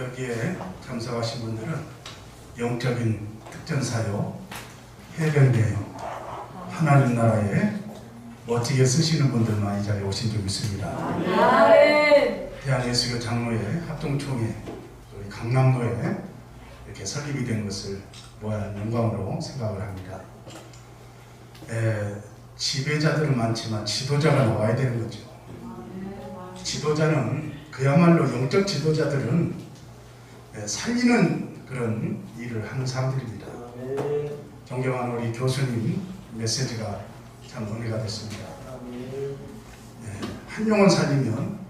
여기에 참석하신 분들은 영적인 특전사요, 해병대요, 하나님 나라에 멋지게 쓰시는 분들만 이 자리에 오신 적 있습니다. 대한예수교 장로회 합동총회 우리 강남로에 이렇게 설립이 된 것을 무한 영광으로 생각을 합니다. 에, 지배자들은 많지만 지도자가 나와야 되는 거죠. 지도자는 그야말로 영적 지도자들은 에, 살리는 그런 일을 하는 사람들입니다. 존경하는 우리 교수님 메시지가 참 은혜가 됐습니다. 예, 한 영혼 살리면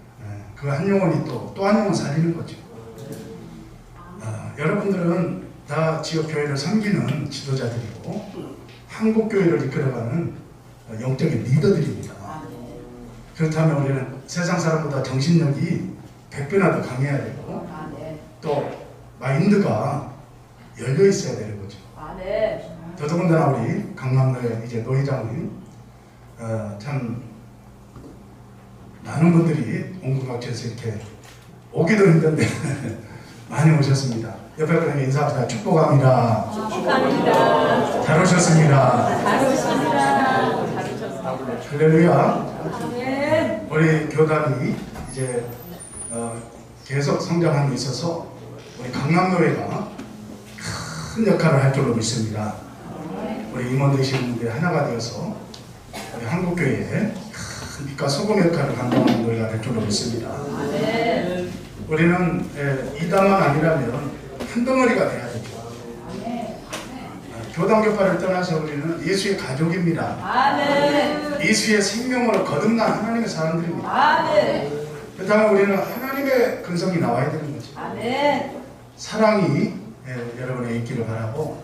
그 한 영혼이 또 또 한 영혼 살리는 거죠. 아, 여러분들은 다 지역 교회를 섬기는 지도자들이고 한국 교회를 이끌어가는 어, 영적인 리더들입니다. 그렇다면 우리는 세상 사람보다 정신력이 100배나 더 강해야 되고 또 마인드가 열려 있어야 되는 거죠. 아멘. 더더군다나 우리 강남로의 이제 노회장님 어, 참 많은 분들이 온국각지에서 이렇게 오기도 힘든데 많이 오셨습니다. 옆에 분에게 인사합니다. 축복합니다. 축복합니다. 잘 오셨습니다. 잘 오셨습니다. 잘 오셨습니다. 할렐루야. 우리 교단이 이제 어, 계속 데 있어서 우리 강남노회가 큰 역할을 할 줄로 믿습니다. 우리 임원 되시는 분들이 하나가 되어서 우리 한국교회에 큰 빛과 소금 역할을 감당하는 노회가 될 줄로 믿습니다. 우리는 예, 이다만 아니라면 한 덩어리가 돼야 되죠. 어, 교단 교파를 떠나서 우리는 예수의 가족입니다. 예수의 생명으로 거듭난 하나님의 사람들입니다. 그렇다면 우리는 하나님의 근성이 나와야 되는 거죠. 사랑이 예, 여러분의 있기를 바라고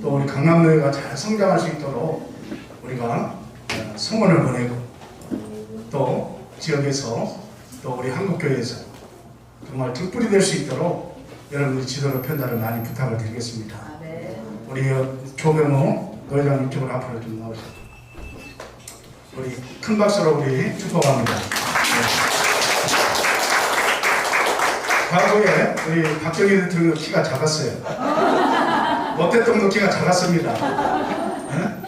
또 우리 강남노회가 잘 성장할 수 있도록 우리가 어, 성원을 보내고 또 지역에서 또 우리 한국교회에서 정말 등불이 될 수 있도록 여러분들이 지도로 편달을 많이 부탁을 드리겠습니다. 아멘. 우리 어, 조병호 노회장 이쪽으로 앞으로 좀 나오시죠. 우리 큰 박수로 우리 축복합니다. 네. 과거에 우리 박정희 대통령 키가 작았어요. 뭐 대통령 키가 작았습니다. 네?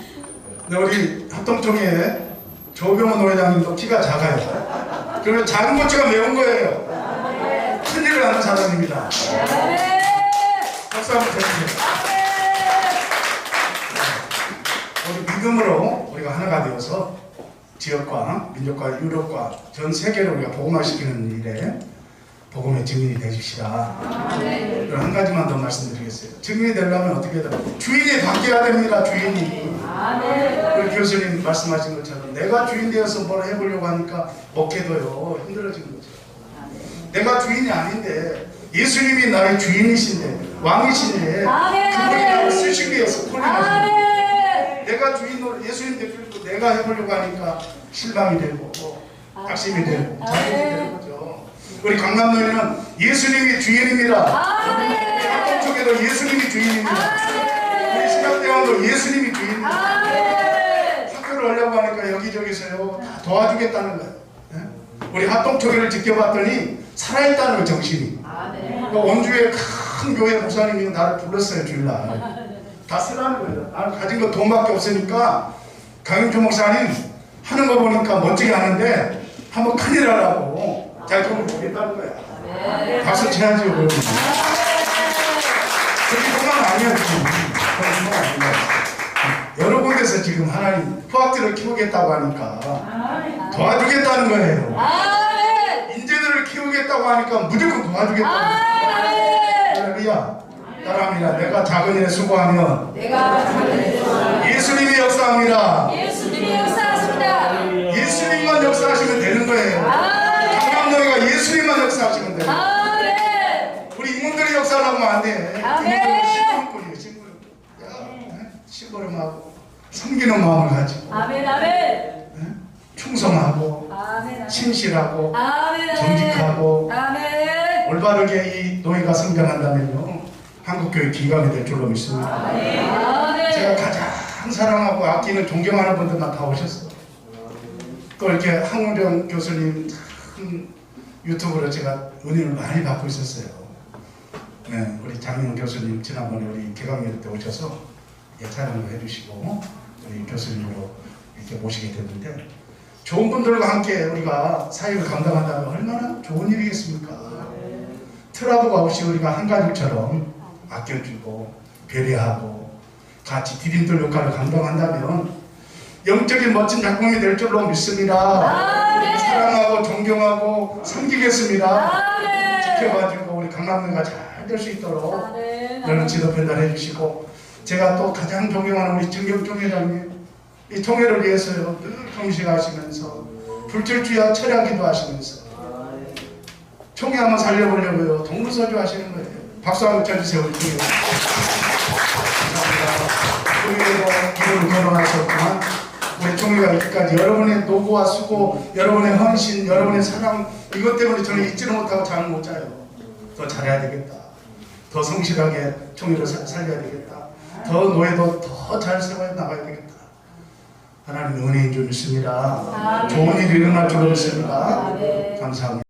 근데 우리 합동총회에 조병호 노회장님도 키가 작아요. 그러면 작은 모치가 매운 거예요. 큰 일을 하는 사람입니다. 박수 한번 쳐주세요. 우리 믿음으로 우리가 하나가 되어서 지역과 민족과 유럽과 전 세계를 우리가 복음화시키는 일에 복음의 증인이 되주시라. 그럼 한 가지만 더 말씀드리겠어요. 증인이 되려면 어떻게 해야 돼요? 주인이 바뀌어야 됩니다. 주인이. 아멘. 우리 교수님 말씀하신 것처럼 내가 주인 되어서 뭘 해보려고 하니까 목회도요 힘들어지는 거죠. 내가 주인이 아닌데 예수님이 나의 주인이신데 왕이신데 그분이. 나를 쓰시기 위해서 콜링하시는 거예요. 아멘. 내가 주인으로 예수님 대표로 내가 해보려고 하니까 실망이 되고 낙심이 되고 자신이 되는 거죠. 우리 강남로에는 예수님이 주인입니다. 아멘. 합동쪽에도 예수님이 주인입니다. 우리 신학대왕도 예수님이 주인입니다. 아멘. 학교를 하려고 하니까 여기저기서요 다 도와주겠다는 거예요. 예? 우리 합동초기를 지켜봤더니 살아있다는 거 정신이. 아멘. 그 원주의 큰 교회 목사님이 나를 불렀어요 주일날. 다 쓰라는 거예요. 나는 가진 거 돈밖에 없으니까 강윤주 목사님 하는 거 보니까 멋지게 하는데 한번 큰일 하라고 돈을 보겠다는 거야. 박수 쳐야죠 그러면. 그뿐만 아니야 지금. 아니야. 여러 군데서 지금 하나님 후학들을 키우겠다고 하니까 도와주겠다는 거예요. 아멘. 인재들을 키우겠다고 하니까 무조건 도와주겠다는. 아멘. 할렐루야. 따라합니다. 내가 작은 일에 수고하면 내가 작은 예수님이 역사합니다. 예수님이 역사하십니다. 예수님만 역사하시면 되는 거예요. 아멘. 강남노예가 예수님만 역사하시면 돼요. 아멘. 우리 인문들이 역 하면 안 돼. 아멘. 야, 네? 심부름하고 섬기는 마음을 가지고 아멘. 아멘. 네? 충성하고 아멘. 신실하고 아멘. 정직하고 아멘. 올바르게 이 노예가 성장한다면요 한국교회 기강이 될 줄로 믿습니다. 아멘. 제가 가장 사랑하고 아끼는 존경하는 분들만 다 오셨어. 또 이렇게 항우령 교수님 참 유튜브로 제가 은혜를 많이 받고 있었어요. 네, 우리 장영 교수님 지난번에 우리 개강일 때 오셔서 예, 촬영도 해주시고 우리 교수님으로 이렇게 모시게 됐는데 좋은 분들과 함께 우리가 사역을 감당한다면 얼마나 좋은 일이겠습니까? 트러블 없이 우리가 한 가족처럼 아껴주고 배려하고 같이 디딤돌 역할을 감당한다면 영적인 멋진 작품이 될 줄로 믿습니다. 아멘. 사랑하고 존경하고 섬기겠습니다. 아멘. 지켜봐주고 우리 강남매가 잘 될수 있도록 아멘. 너는 지도 편달해 주시고 제가 또 가장 존경하는 우리 정경종 회장님 이 통일을 위해서요 늘 경식하시면서 불철주야 철야기도 하시면서 총회 한번 살려보려고요. 동부서주 하시는 거예요. 박수 한번 쳐주세요 우리 통일 감사합니다. 이름을 거론하셨지만 우리 총회가 이렇게까지 여러분의 노고와 수고 여러분의 헌신 여러분의 사랑 이것 때문에 저는 잊지를 못하고 잠을 못 자요. 더 잘해야 되겠다 더 성실하게 총회를 사- 살려야 되겠다. 더 노예도 더 잘 세워 나가야 되겠다. 하나님 은혜인 줄 믿습니다. 좋은 일이 일어날 줄 믿습니다. 감사합니다.